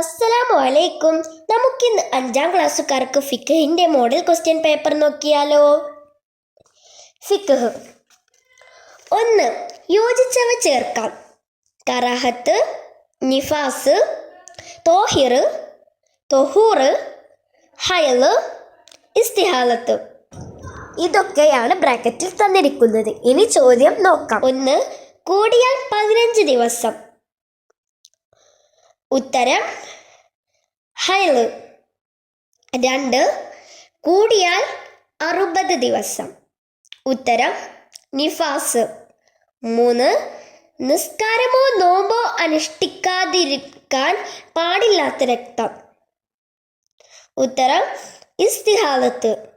അസ്സലാമു അലൈക്കും നമുക്കിന്ന് അഞ്ചാം ക്ലാസ്സുകാർക്ക് ഫിക്കഹിന്റെ മോഡൽ ക്വസ്റ്റ്യൻ പേപ്പർ നോക്കിയാലോ? ഫിഖഹ്. ഒന്ന് യോജിച്ചവ ചേർക്കാം. കറാഹത്ത് നിഫാസ് തോഹിർ തൊഹൂർ ഹയൽ ഇസ്തിഹാലത്ത്. ഇതൊക്കെയാണ് ബ്രാക്കറ്റിൽ തന്നിരിക്കുന്നത്. ഇനി ചോദ്യം നോക്കാം. ഒന്ന് കൂടിയാൽ പതിനഞ്ച് ദിവസം. ഉത്തരം ഹൈൽ രണ്ട് കൂടിയാൽ അറുപത് ദിവസം. ഉത്തരം നിഫാസ്. മൂന്ന് നിസ്കാരമോ നോമ്പോ അനുഷ്ഠിക്കാതിരിക്കാൻ പാടില്ലാത്ത രക്തം. ഉത്തരം ഇസ്തിഹാലത്ത്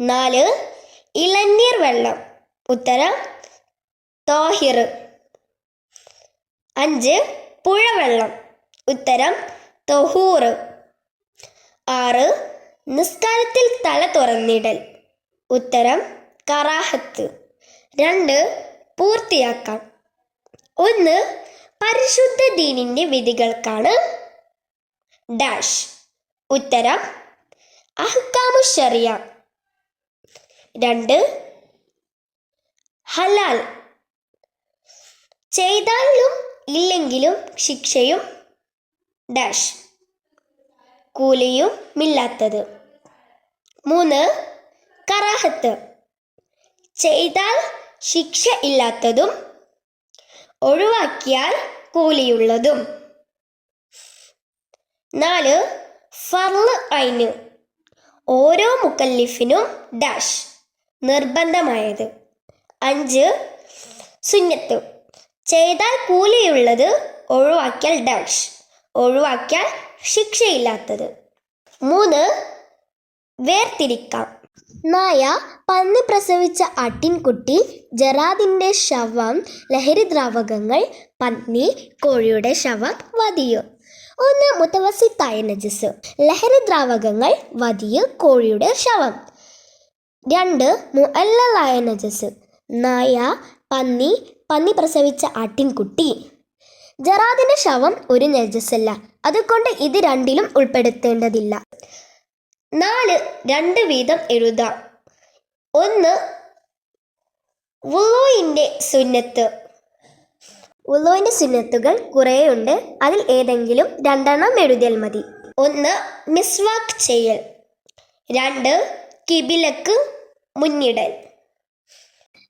നാല് ഇളനീർ വെള്ളം. ഉത്തരം തോഹിർ അഞ്ച് പുഴവെള്ളം. ഉത്തരം തൊഹൂർ. ആറ് നിസ്കാരത്തിൽ തല തുറന്നിടൽ. ഉത്തരം കറാഹത്ത്. രണ്ട് പൂർത്തിയാക്കാം. ഒന്ന് പരിശുദ്ധ ദീനിന്റെ വിധികൾക്കാണ് ഡാഷ്. ഉത്തരം അഹ്കാമു ഷറിയ രണ്ട് ഹലാൽ. ചെയ്താലും ഇല്ലെങ്കിലും ശിക്ഷയും ഡാഷ് കൂലിയും ഇല്ലാത്തത് മൂന്ന് കറാഹത്ത്. ചെയ്താൽ ശിക്ഷ ഇല്ലാത്തതും ഒഴിവാക്കിയാൽ കൂലിയുള്ളതും. നാല് ഫർൾ ഐന് ഓരോ മുക്കല്ലിഫിനും ഡാഷ് നിർബന്ധമായത്. അഞ്ച് സുന്നത്ത്. ചെയ്താൽ കൂലിയുള്ളത് ഒഴിവാക്കിയാൽ ഡാഷ്. ഒഴിവാക്കിയാൽ ശിക്ഷയില്ലാത്തത്. മൂന്ന് വേർതിരിക്കാം. നായ പന്നി പ്രസവിച്ച ആട്ടിൻകുട്ടി ജറാദിന്റെ ശവം ലഹരി ദ്രാവകങ്ങൾ പന്നി കോഴിയുടെ ശവം വതിയു. ഒന്ന് മുത്തവസിത്തായ നജസ് ലഹരി ദ്രാവകങ്ങൾ വതിയ് കോഴിയുടെ ശവം. രണ്ട് മുഅല്ലലായ നജസ് നായ പന്നി പന്നി പ്രസവിച്ച ആട്ടിൻകുട്ടി ജറാദിന്റെ ശവം ഒരു നജസല്ല അതുകൊണ്ട് ഇത് രണ്ടിലും ഉൾപ്പെടുത്തേണ്ടതില്ല. നാല് രണ്ട് വീതം എഴുതാം. ഒന്ന് വുളോയിന്റെ സുന്നത്ത്. വുളോയിന്റെ സുന്നത്തുകൾ കുറേയുണ്ട്. അതിൽ ഏതെങ്കിലും രണ്ടെണ്ണം എഴുതിയാൽ മതി. ഒന്ന് മിസ്വാക്ക് ചെയ്യൽ. രണ്ട് കിബിലക്ക് മുന്നിടൽ.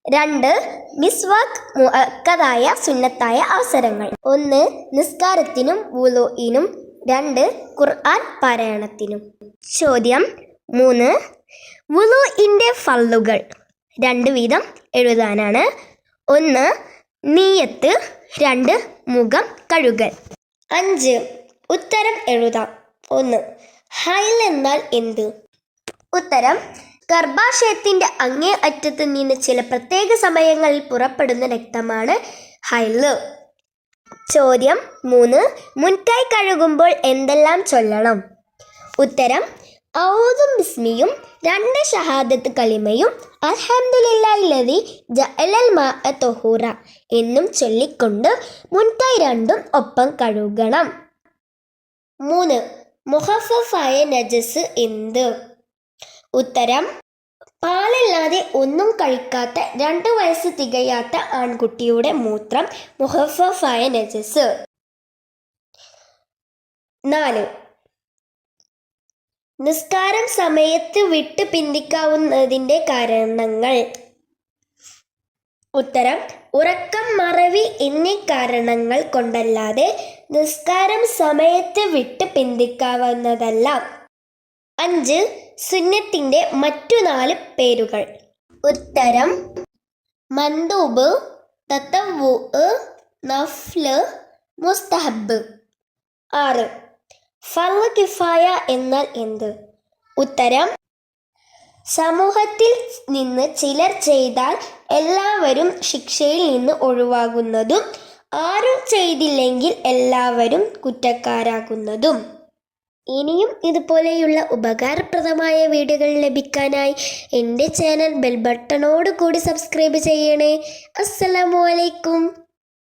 രണ്ട് മിസ്വാക്ക് മുഅക്കതായ സുന്നത്തായ അവസരങ്ങൾ. ഒന്ന് നിസ്കാരത്തിനും വുലോയിനും രണ്ട് ഖുർആൻ പാരായണത്തിനും. ചോദ്യം മൂന്ന് വുലോയിന്റെ ഫള്ളുകൾ. രണ്ട് വീതം എഴുതാനാണ്. ഒന്ന് നീയത്ത്. രണ്ട് മുഖം കഴുകൽ. അഞ്ച് ഉത്തരം എഴുതാം. ഒന്ന് ഹൈൽ എന്നാൽ എന്ത്? ഉത്തരം ഗർഭാശയത്തിന്റെ അങ്ങേ അറ്റത്ത് നിന്ന് ചില പ്രത്യേക സമയങ്ങളിൽ പുറപ്പെടുന്ന രക്തമാണ് ഹൈൽ. ചോദ്യം മൂന്ന്. മുൻകൈ കഴുകുമ്പോൾ എന്തെല്ലാം ചൊല്ലണം? ഉത്തരം ഔദും ബിസ്മിയും രണ്ട് ഷഹാദത്ത് കലിമയും അൽഹംദുലില്ലാഹില്ലദി ജഅലൽ മാഅ തൊഹൂറ എന്നും ചൊല്ലിക്കൊണ്ട് മുൻകൈ രണ്ടും ഒപ്പം കഴുകണം. മൂന്ന്. മുഹഫഫായ നജസ് എന്ത്? ഉത്തരം പാലല്ലാതെ ഒന്നും കഴിക്കാത്ത രണ്ട് വയസ്സ് തികയാത്ത ആൺകുട്ടിയുടെ മൂത്രം മുഹഫഫായ നജസ്. നാല്. നിസ്കാരം സമയത്ത് വിട്ട് പിന്തിക്കാവുന്നതിന്റെ കാരണങ്ങൾ. ഉത്തരം ഉറക്കം മറവി എന്നീ കാരണങ്ങൾ കൊണ്ടല്ലാതെ നിസ്കാരം സമയത്ത് വിട്ട് പിന്തിക്കാവുന്നതല്ല. അഞ്ച്. സുന്നത്തിന്റെ മറ്റു നാല് പേരുകൾ. ഉത്തരം മന്ദൂബ് തത്തവു നഫ്ല് മുസ്തഹബ്. ആറ് ഫർവ് കിഫായ എന്നാൽ എന്ത്? ഉത്തരം സമൂഹത്തിൽ നിന്ന് ചിലർ ചെയ്താൽ എല്ലാവരും ശിക്ഷയിൽ നിന്ന് ഒഴിവാകുന്നതും ആരും ചെയ്തില്ലെങ്കിൽ എല്ലാവരും കുറ്റക്കാരാകുന്നതും. ഇനിയും ഇതുപോലെയുള്ള ഉപകാരപ്രദമായ വീഡിയോകൾ ലഭിക്കാനായി എന്റെ ചാനൽ ബെൽ കൂടി സബ്സ്ക്രൈബ് ചെയ്യണേ. അസ്സലാമു അലൈക്കും.